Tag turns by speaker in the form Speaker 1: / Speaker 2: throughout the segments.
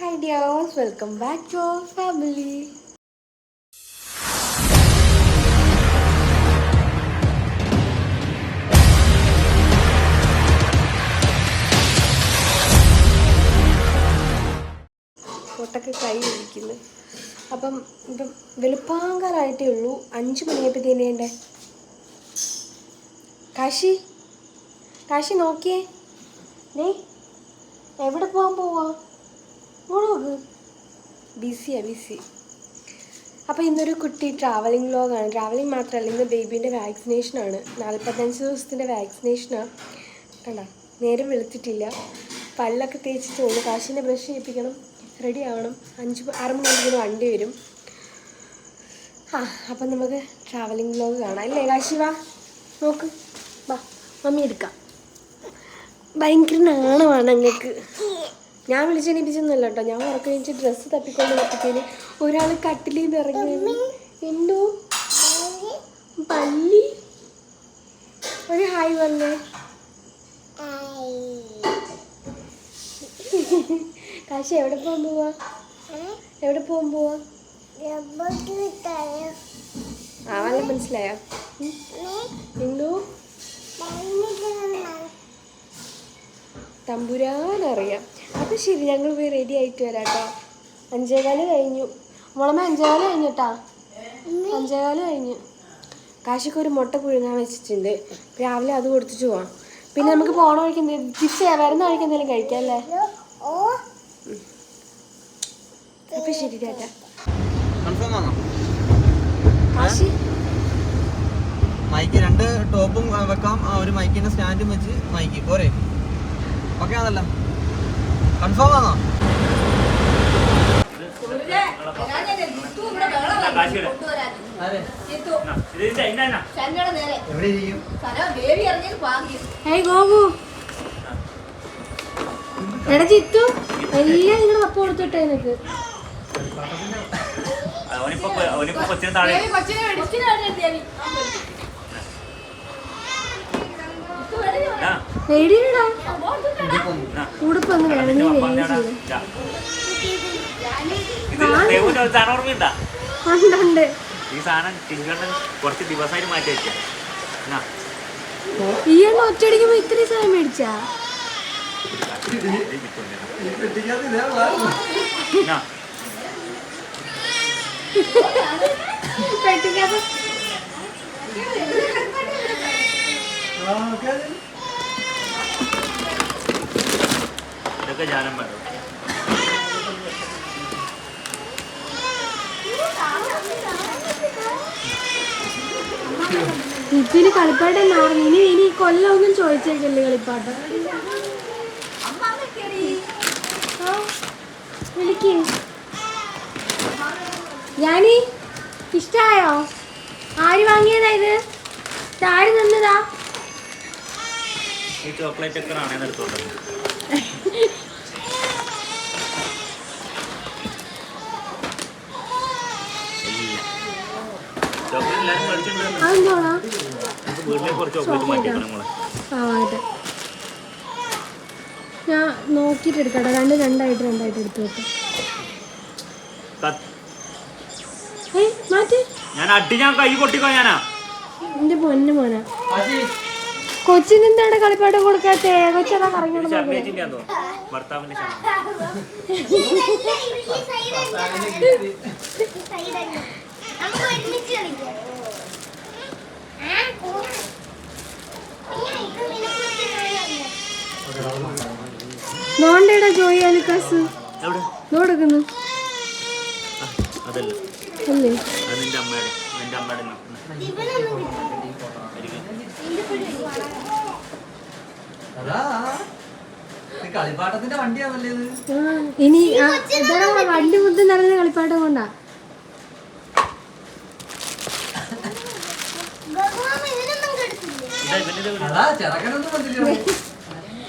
Speaker 1: Hi ഡിയോസ് welcome back to our family പൊട്ടൊക്കെ കൈ ഇരിക്കുന്നു. അപ്പം ഇപ്പം വെളുപ്പാങ്കാലായിട്ടേ ഉള്ളൂ. അഞ്ച് മണിയായപ്പോഴത്തേനെ എന്റെ കാശി കാശി നോക്കിയേ. നീ എവിടെ പോകാൻ പോവാ? ബിസി ബിസിയാ ബിസി അപ്പോൾ ഇന്നൊരു കുട്ടി ട്രാവലിംഗ് വ്ലോഗാണ് ട്രാവലിംഗ് മാത്രമല്ല ഇന്ന് ബേബീന്റെ വാക്സിനേഷനാണ് നാൽപ്പത്തഞ്ച് ദിവസത്തിന്റെ വാക്സിനേഷനാണ് കണ്ട? നേരം വെളുത്തിട്ടില്ല. പല്ലൊക്കെ തേച്ചിട്ട് ഉള്ളൂ. കാശിന്റെ ബ്രഷ് ചെയ്യിപ്പിക്കണം. റെഡി ആവണം. അഞ്ച് ആറ് മണിയാകുമ്പോൾ വണ്ടി വരും. ആ അപ്പം നമുക്ക് ട്രാവലിംഗ് വ്ലോഗ് കാണാം. അല്ലേ കാശി വാ. നോക്ക്. വാ മമ്മി എടുക്കാം. ഭയങ്കര നാണമാണ് ഞങ്ങൾക്ക് ഞാൻ വിളിച്ചെണീപ്പിച്ചൊന്നുമല്ല കേട്ടോ. ഞാൻ ഉറക്കം കഴിഞ്ഞ് ഡ്രസ്സ് തപ്പിക്കൊണ്ട് നോക്കിയാൽ ഒരാൾ കട്ടിലിൽ നിന്ന് ഇറങ്ങി. എന്തോ പല്ലി. ഒരു ഹായ് വന്നേ കാശി എവിടെ പോകാൻ പോവാ? എവിടെ പോകാൻ പോവാ? ആ മനസ്സിലായ? എന്തോ? തമ്പുരാനറിയാം. അപ്പം ശരി ഞങ്ങൾ പോയി റെഡി ആയിട്ട് വരാം കേട്ടോ അഞ്ചേകാൽ കഴിഞ്ഞു. മുളമ അഞ്ചേകാൽ കഴിഞ്ഞിട്ടാ? അഞ്ചേകാൽ കഴിഞ്ഞു. കാശിക്ക് ഒരു മുട്ട പുഴുങ്ങാൻ വെച്ചിട്ടുണ്ട്. രാവിലെ അത് കൊടുത്തിട്ട് പോവാം. പിന്നെ നമുക്ക് പോണ വഴിക്ക് എന്തെങ്കിലും തിരിച്ച് വരുന്ന വഴിക്ക് എന്തെങ്കിലും കഴിക്കാം അല്ലേ അപ്പൊ ശരി ചേട്ടാ
Speaker 2: കൺഫേം ആണോ?
Speaker 1: കാശി?
Speaker 2: മൈക്ക് രണ്ട് ടോപ്പും വെക്കാം. ആ, ഒരു മൈക്കിന്റെ സ്റ്റാൻഡും വെച്ച് മൈക്ക്. പോരെ? ഓക്കെ ആണല്ലോ. കൺഫേം ആണോ
Speaker 1: എടാ ചിത്തു എല്ലാം നിങ്ങളുടെ പപ്പ കൊടുത്തിട്ടെ നിനക്ക്.
Speaker 3: കൊച്ചിന് സാധനം
Speaker 1: ഉണ്ടുണ്ട്.
Speaker 3: ഈ സാധനം കുറച്ച് ദിവസമായിട്ട് മാറ്റി വെച്ചാ.
Speaker 1: ഈ എണ്ണ ഒറ്റയടിക്കുമ്പോ ഇത്രയും സമയം മേടിച്ചാ? പെട്ടിക്കകത്ത്.
Speaker 3: ഇതൊക്കെ ഞാനും വേണം
Speaker 1: ഇതിന് കളിപ്പാട്ടം മാറുന്നു ഇനി ഇനി കൊല്ലൊന്നും കൊല്ലം ഒന്നും ചോദിച്ചേക്കല്ലേ കളിപ്പാട്ട്? വിളിക്ക്. ഞാനീ ഇഷ്ടായോ? ആര് വാങ്ങിയതാ ഇത്? തന്നതാ
Speaker 3: ഈ ചോക്ലേറ്റ് ഒക്കെ എടുത്തോണ്ട് ചോക്ലേറ്റ് എല്ലാവരും മേടിച്ചിട്ടുണ്ട്
Speaker 1: അതെന്തോടാ
Speaker 3: വീട്ടിലേക്ക് കുറച്ച് ചോക്ലേറ്റ് മാറ്റി വെക്കണം നമ്മളെ
Speaker 1: ആ ആട്ടെ ഞാൻ നോക്കിയിട്ട് എടുക്കട്ടെ രണ്ട് രണ്ടായിട്ട് രണ്ടായിട്ട് എടുത്തു വെക്കാം.
Speaker 3: ഞാൻ അടി ഞാൻ കൈ പൊട്ടിക്കോ ഞാനാ.
Speaker 1: എന്റെ പൊന്നു മോനാ. കൊച്ചിന് എന്താണ് കളിപ്പാട്ട് കൊടുക്കാത്തേ? കൊച്ചതാ കറങ്ങി
Speaker 3: ഭർത്താവിന്റെ ഷർമ
Speaker 4: നമുക്ക് ഒരുമിച്ച് കളിക്കാം
Speaker 1: നോണ്ടേടാ ജോയി അലുക്കാസ്. നോടുക്കുന്നു
Speaker 3: അതല്ല.
Speaker 1: അല്ലേ?
Speaker 2: കളിപ്പാട്ടത്തിന്റെ വണ്ടിയാണല്ലേ ഇത്?
Speaker 1: ഇനി വണ്ടി മുദ്ദ നിറഞ്ഞ കളിപ്പാട്ടം കൊണ്ടാ.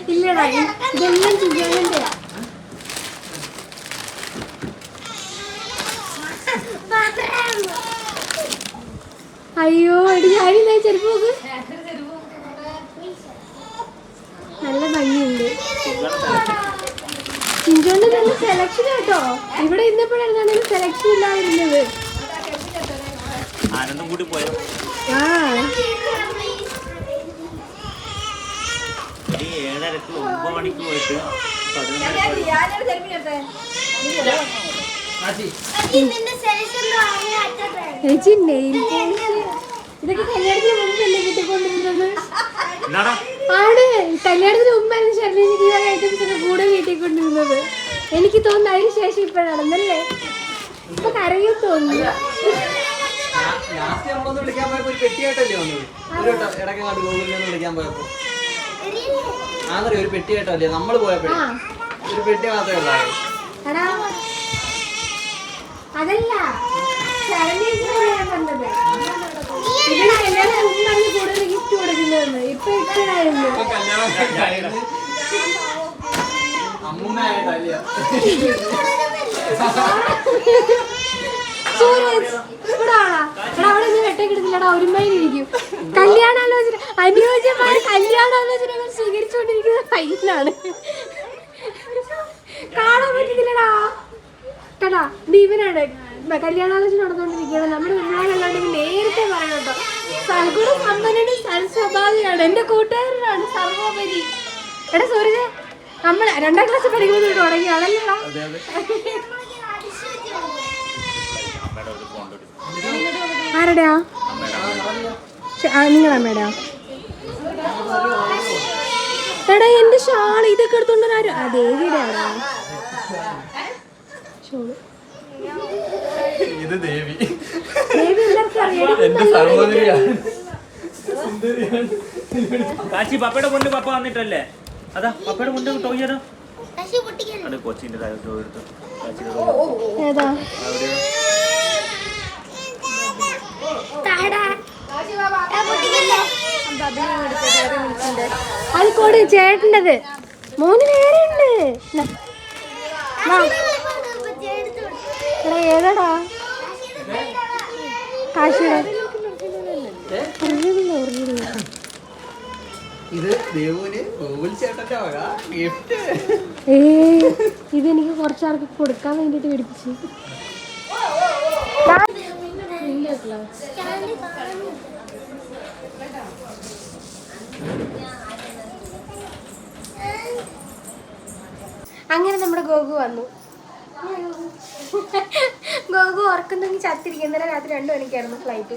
Speaker 1: ഇല്ലടാ ഇ- ഇതെല്ലാം ചെയ്യാനുണ്ട് അയ്യോ എടി ഞാനില്ലേ ചെരുപ്പ് നോക്ക്. നല്ല ഭംഗിയുണ്ട്. ചിഞ്ചോണ്ട് നല്ല സെലക്ഷൻ കേട്ടോ ഇവിടെ ഇന്നപ്പോഴാണ് സെലക്ഷൻ ഇല്ലാതിരുന്നത്.
Speaker 3: ആനന്ദം കൂടി പോയോ?
Speaker 1: ആ
Speaker 3: ഈ ഏഴരക്ക് ഒമ്പത് മണിക്ക് പോയിട്ട്
Speaker 1: ചേച്ചി നെയിൽ ഇതൊക്കെ കല്യാണത്തിന് മുമ്പല്ലേ കിട്ടിക്കൊണ്ടിരുന്നത്? ആണ്. കല്യാണത്തിന് മുമ്പായിരുന്നു ഷർമിക്ക് ഈ ഐറ്റംസ് ഒക്കെ കൂടെ കിട്ടിക്കൊണ്ടിരുന്നത് എനിക്ക് തോന്നുന്നു അതിന് ശേഷം ഇപ്പോഴാണ് എന്നല്ലേ ഇപ്പൊ കരയും തോന്നുന്നു.
Speaker 2: ലാസ്റ്റ് നമ്മളൊന്ന് വിളിക്കാൻ പോയപ്പോ പെട്ടിയായിട്ടല്ലേ വന്നത്? ഒരു ഇടയ്ക്ക് വിളിക്കാൻ പോയപ്പോ. ആന്നറിയോ ഒരു പെട്ടിയായിട്ടല്ലേ നമ്മൾ പോയപ്പോഴേ
Speaker 1: പെട്ടി.
Speaker 2: ഒരു പെട്ടി മാത്രമേ ഉള്ളായിരുന്നു
Speaker 1: അതല്ല. ഗിഫ്റ്റ് കൊടുക്കുന്നതെന്ന്. ഇപ്പൊ
Speaker 2: കഴിഞ്ഞ് അമ്മുമ്മയായിട്ടല്ലേ
Speaker 1: ആളാ എടാ അവിടെ നിന്ന് വെട്ടക്കിടുന്നില്ലടാ ഒരുമയിലിരിക്കും കല്യാണാലോചന അനുയോജ്യമായ കല്യാണാലോചനകൾ സ്വീകരിച്ചുകൊണ്ടിരിക്കുന്ന പയ്യനാണ്. കാണാൻ പറ്റുന്നില്ലടാ കേട്ടാ ദീപനാണ് കല്യാണാലോചന നടന്നുകൊണ്ടിരിക്കുകയാണ്. നമ്മുടെ വിവാഹമല്ലാണ്ടെങ്കിൽ നേരത്തെ പറയണം കേട്ടോ. സൽഗുണ സമ്പന്നനും സൽസ്വഭാവിയാണ്. എന്റെ കൂട്ടുകാരനാണ് സർവോപരി എടാ സൂരജ് നമ്മൾ രണ്ടാം ക്ലാസ്സിൽ പഠിക്കുമ്പോൾ തുടങ്ങിയാണല്ലോ
Speaker 2: അതെ അതെ
Speaker 3: അമ്മയുടെ ഒരു ഫോൺ എടുക്കും
Speaker 1: ആരുടെയാ? ശ- ആ, നിങ്ങളെ എടാ എന്റെ ഷാൾ ഇതൊക്കെ എടുത്തോണ്ട് ആരും ആ ദേവിയുടെയാടാ ഷോൾ.
Speaker 2: ഇത് ദേവി.
Speaker 1: ദേവി എല്ലാവർക്കും അറിയാം.
Speaker 2: എന്റെ സഹോദരിയാണ്.
Speaker 3: കാച്ചി പപ്പയുടെ കൊണ്ട് പപ്പ വന്നിട്ടല്ലേ? അതാ പപ്പയുടെ കൊണ്ട് അത് കൊച്ചിന്റെ എടുത്ത്. Toy.
Speaker 1: ഏതാ
Speaker 3: അവിടെ
Speaker 4: താടാ പൊട്ടിക്കല്ലേ
Speaker 1: അത് കൊടു ചേട്ടന്റെത്. മോന് വേറെ ഉണ്ട് ന- എടാ ഏതാടാ? കാശിയുടെ
Speaker 2: ഇത്
Speaker 1: ഇതെനിക്ക് കുറച്ചാൾക്ക് കൊടുക്കാൻ വേണ്ടിട്ട് മേടിപ്പിച്ചു. അങ്ങനെ നമ്മുടെ ഗോഗു വന്നു. ഗോഗു ഓർക്കുന്നെങ്കിൽ ചത്തിരിക്കും. ഇന്നലെ രാത്രി രണ്ടു മണിക്കായിരുന്നു ഫ്ലൈറ്റ്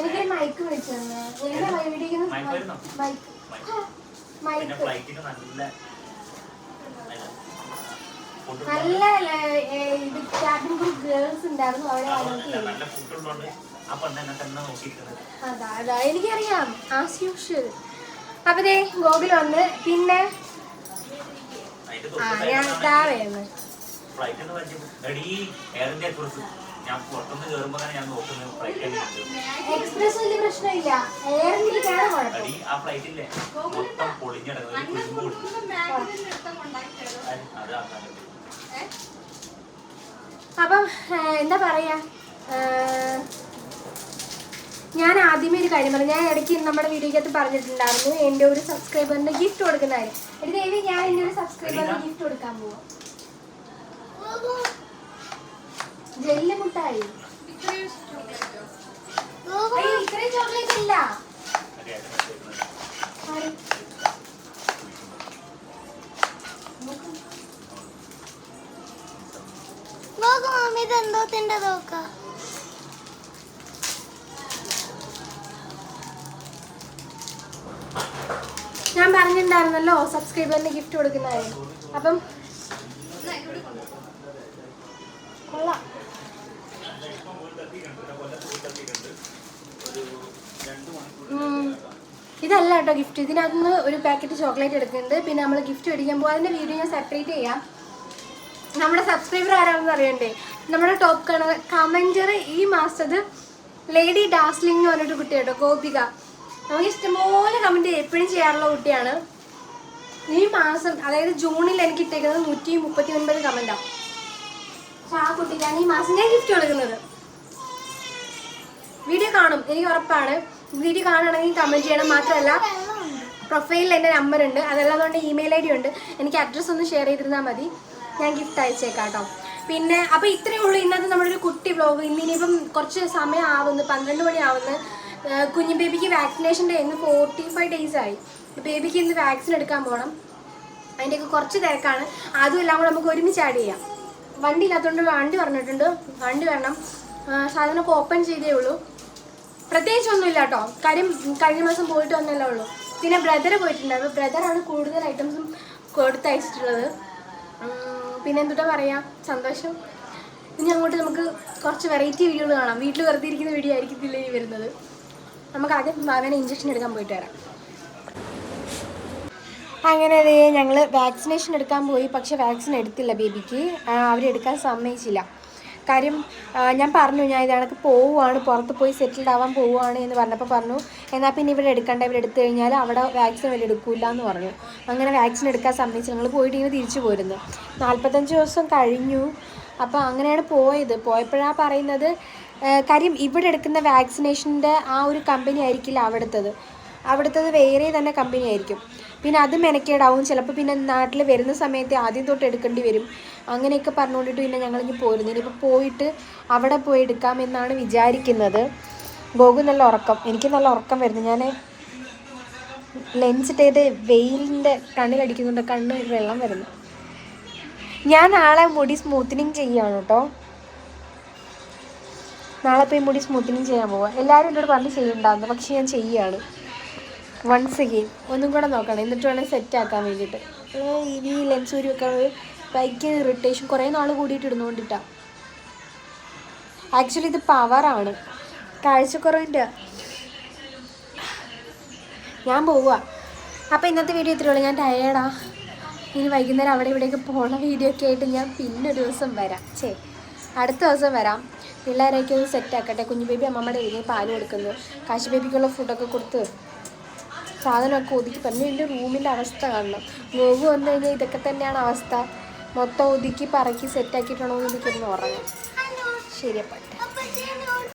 Speaker 1: എനിക്ക് മൈക്ക് വിളിച്ചു?
Speaker 3: മൈക്ക്?
Speaker 1: മൈക്ക്
Speaker 3: നല്ല
Speaker 1: ഇത് ക്യാബിൻ ഗ്രൂപ്പ് ഗേൾസ് ഉണ്ടായിരുന്നു
Speaker 3: അവിടെ
Speaker 1: അതാ അതാ എനിക്കറിയാം ആസ് യൂഷ്വൽ അപ്പൊ ദേ ഗോകുൽ വന്ന് പിന്നെ ആ ഞാൻ താഴെയാണ് എക്സ്പ്രസ് വലിയ പ്രശ്നമില്ല. എയർ ഇന്ത്യക്കാണ് കുഴപ്പം
Speaker 3: എടീ ആ ഫ്ലൈറ്റില്ലേ മൊത്തം പൊളിഞ്ഞിടങ്ങും ഒരു കുരുമ്പ് അതാ
Speaker 1: അപ്പം എന്താ പറയാ? ഞാൻ ആദ്യമേ ഒരു കാര്യം പറഞ്ഞു. ഞാൻ ഇടയ്ക്ക് നമ്മുടെ വീഡിയോക്കകത്ത് പറഞ്ഞിട്ടുണ്ടായിരുന്നു എന്റെ ഒരു സബ്സ്ക്രൈബറിന്റെ ഗിഫ്റ്റ് കൊടുക്കുന്ന കാര്യം. ഇത് ദേവി ഞാൻ എന്റെ ഒരു സബ്സ്ക്രൈബറിന് ഗിഫ്റ്റ് കൊടുക്കാൻ പോവാം. ജെല്ലി മുട്ടായി. ഇത്രയും ചോക്ലേറ്റ് ഇല്ല. ആര്?
Speaker 4: തിന്റെ നോക്ക
Speaker 1: ഞാൻ പറഞ്ഞിട്ടുണ്ടായിരുന്നല്ലോ സബ്സ്ക്രൈബറിന് ഗിഫ്റ്റ് കൊടുക്കുന്ന കാര്യം അപ്പം കൊള്ളാം. ഇതല്ല കേട്ടോ ഗിഫ്റ്റ് ഇതിനകത്തുനിന്ന് ഒരു പാക്കറ്റ് ചോക്ലേറ്റ് എടുക്കുന്നുണ്ട് പിന്നെ നമ്മൾ ഗിഫ്റ്റ് മേടിക്കാൻ അതിന്റെ വീഡിയോ ഞാൻ സെപ്പറേറ്റ് ചെയ്യാം. നമ്മുടെ സബ്സ്ക്രൈബർ ആരാണെന്ന് അറിയണ്ടേ? നമ്മുടെ ടോപ്പ് കണ കമന്റർ ഈ മാസത്തത് ലേഡി ഡാസ്ലിംഗ് എന്ന് പറഞ്ഞിട്ട് കുട്ടി കേട്ടോ ഗോപിക. നമുക്ക് ഇഷ്ടംപോലെ കമന്റ് എപ്പോഴും ചെയ്യാറുള്ള കുട്ടിയാണ്. ഈ മാസം അതായത് ജൂണിൽ എനിക്ക് ഇട്ടേക്കുന്നത് നൂറ്റി മുപ്പത്തി ഒൻപത് കമന്റാണ് ആ കുട്ടിക്കാണ് ഈ മാസം ഞാൻ ഗിഫ്റ്റ് കൊടുക്കുന്നത്. വീഡിയോ കാണും എനിക്ക് ഉറപ്പാണ്. വീഡിയോ കാണുകയാണെങ്കിൽ കമന്റ് ചെയ്യണം. മാത്രമല്ല പ്രൊഫൈലിൽ എന്റെ നമ്പർ ഉണ്ട്. അതല്ലാതെ കൊണ്ട് ഇമെയിൽ ഐ ഡി ഉണ്ട്. എനിക്ക് അഡ്രസ്സ് ഒന്ന് ഷെയർ ചെയ്തിരുന്നാൽ മതി. ഞാൻ ഗിഫ്റ്റ് അയച്ചേക്കാം കേട്ടോ പിന്നെ അപ്പോൾ ഇത്രയേ ഉള്ളൂ ഇന്നത്തെ നമ്മുടെ ഒരു കുട്ടി വ്ലോഗ് ഇന്ന് ഇനിയിപ്പം കുറച്ച് സമയം ആവുന്നു പന്ത്രണ്ട് മണി ആവുന്നു ഏഹ് കുഞ്ഞു ബേബിക്ക് വാക്സിനേഷന്റെ ഇന്ന് ഫോർട്ടി ഫൈവ് ഡേയ്സ് ആയി. ബേബിക്ക് ഇന്ന് വാക്സിൻ എടുക്കാൻ പോകണം അതിന്റെയൊക്കെ കുറച്ച് തിരക്കാണ്. അതും എല്ലാം കൂടെ നമുക്ക് ഒരുമിച്ച് ആഡ് ചെയ്യാം. വണ്ടി ഇല്ലാത്തതുകൊണ്ട് വണ്ടി പറഞ്ഞിട്ടുണ്ട്. വണ്ടി വരണം. സാധനമൊക്കെ ഓപ്പൺ ചെയ്തേ ഉള്ളൂ. പ്രത്യേകിച്ച് ഒന്നുമില്ല കേട്ടോ. കാര്യം കഴിഞ്ഞ മാസം പോയിട്ട് വന്നല്ലേ ഉള്ളൂ. പിന്നെ ബ്രദർ പോയിട്ടുണ്ടായിരുന്നു ബ്രദറാണ് കൂടുതൽ ഐറ്റംസും കൊടുത്തയച്ചിട്ടുള്ളത്. പിന്നെ എന്തുട്ടാ പറയാ? സന്തോഷം. ഇനി അങ്ങോട്ട് നമുക്ക് കുറച്ച് വെറൈറ്റി വീഡിയോകൾ കാണാം. വീട്ടിൽ വെറുതെ ഇരിക്കുന്ന വീഡിയോ ആയിരിക്കത്തില്ല ഇനി വരുന്നത്? നമുക്ക് ആദ്യം ഭാവന ഇഞ്ചക്ഷൻ എടുക്കാൻ പോയിട്ട് വരാം. അങ്ങനെ അതേ ഞങ്ങൾ വാക്സിനേഷൻ എടുക്കാൻ പോയി. പക്ഷെ വാക്സിൻ എടുത്തില്ല ബേബിക്ക് അവരെടുക്കാൻ സമ്മതിച്ചില്ല. കാര്യം ഞാൻ പറഞ്ഞു ഞാൻ ഇതണക്ക് പോവുകയാണ് പുറത്ത് പോയി സെറ്റിൽഡ് ആവാൻ പോവുകയാണ് എന്ന് പറഞ്ഞപ്പോൾ പറഞ്ഞു എന്നാൽ പിന്നെ ഇവിടെ എടുക്കണ്ട ഇവിടെ എടുത്തു കഴിഞ്ഞാൽ അവിടെ വാക്സിൻ വല്ല എടുക്കില്ല എന്ന് പറഞ്ഞു. അങ്ങനെ വാക്സിൻ എടുക്കാൻ സമയത്ത് ഞങ്ങൾ പോയിട്ട് ഇങ്ങനെ തിരിച്ചു പോരുന്നു. നാൽപ്പത്തഞ്ച് ദിവസം കഴിഞ്ഞു. അപ്പോൾ അങ്ങനെയാണ് പോയത്. പോയപ്പോഴാണ് പറയുന്നത് കാര്യം ഇവിടെ എടുക്കുന്ന വാക്സിനേഷന്റെ ആ ഒരു കമ്പനി ആയിരിക്കില്ല അവിടുത്തത്. അവിടുത്തത് വേറെ തന്നെ കമ്പനി ആയിരിക്കും. പിന്നെ അത് മെനക്കേടാവും. ചിലപ്പോൾ പിന്നെ നാട്ടിൽ വരുന്ന സമയത്ത് ആദ്യം തൊട്ട് എടുക്കേണ്ടി വരും. അങ്ങനെയൊക്കെ പറഞ്ഞുകൊണ്ടിട്ട് പിന്നെ ഞങ്ങളിങ്ങ് പോരുന്നു ഇനിയിപ്പോൾ പോയിട്ട് അവിടെ പോയി എടുക്കാമെന്നാണ് വിചാരിക്കുന്നത്. ഗോകു നല്ല ഉറക്കം. എനിക്ക് നല്ല ഉറക്കം വരുന്നു. ഞാൻ ലെൻസ് ഇട്ടത് വെയിലിന്റെ കണ്ണിലടിക്കുന്നുണ്ട് കണ്ണ് വെള്ളം വരുന്നു. ഞാൻ നാളെ മുടി സ്മൂത്തനിങ് ചെയ്യുകയാണ് കേട്ടോ. നാളെ പോയി മുടി സ്മൂത്തനിങ് ചെയ്യാൻ പോവാം. എല്ലാവരും എന്നോട് പറഞ്ഞ് ചെയ്യണ്ടാന്ന്. പക്ഷെ ഞാൻ ചെയ്യുകയാണ് വൺസ് അഗെയിൻ ഒന്നും കൂടെ നോക്കണം. എന്നിട്ട് വേണം സെറ്റ് ആക്കാൻ വേണ്ടിയിട്ട്. ഈ ലെൻസ് ഊരി വെക്കാൻ ബൈക്ക് ഇറിറ്റേഷൻ കുറേ നാൾ കൂടിയിട്ട് ഇടുന്നുകൊണ്ടിട്ടാണ് ആക്ച്വലി ഇത് പവറാണ് കാഴ്ചക്കുറവിന്റെ ഞാൻ പോവുക അപ്പോൾ ഇന്നത്തെ വീഡിയോ ഇത്രയേ ഉള്ളൂ. ഞാൻ ടയേർഡാ ഇനി വൈകുന്നേരം അവിടെ ഇവിടെയൊക്കെ പോണ വീഡിയോ ഒക്കെ ആയിട്ട് ഞാൻ ഒരു ദിവസം വരാം. ചേ അടുത്ത ദിവസം വരാം. പിള്ളേരെയൊക്കെ ഒന്ന് സെറ്റ് ആക്കട്ടെ. കുഞ്ഞു ബേബി അമ്മമ്മയുടെ വീട്ടിൽ പാൽ കൊടുക്കുന്നു. കാശി ബേബിക്കുള്ള ഫുഡൊക്കെ കൊടുത്ത് സാധനമൊക്കെ ഒതുക്കി പറഞ്ഞു. എന്റെ റൂമിന്റെ അവസ്ഥ കാണണം. നോവ് വന്നു കഴിഞ്ഞാൽ ഇതൊക്കെ തന്നെയാണ് അവസ്ഥ. മൊത്തം ഒതുക്കി പറക്കി സെറ്റാക്കിയിട്ടാണോ എന്ന് എനിക്കൊന്ന് ഉറങ്ങാം. ശരി അപ്പം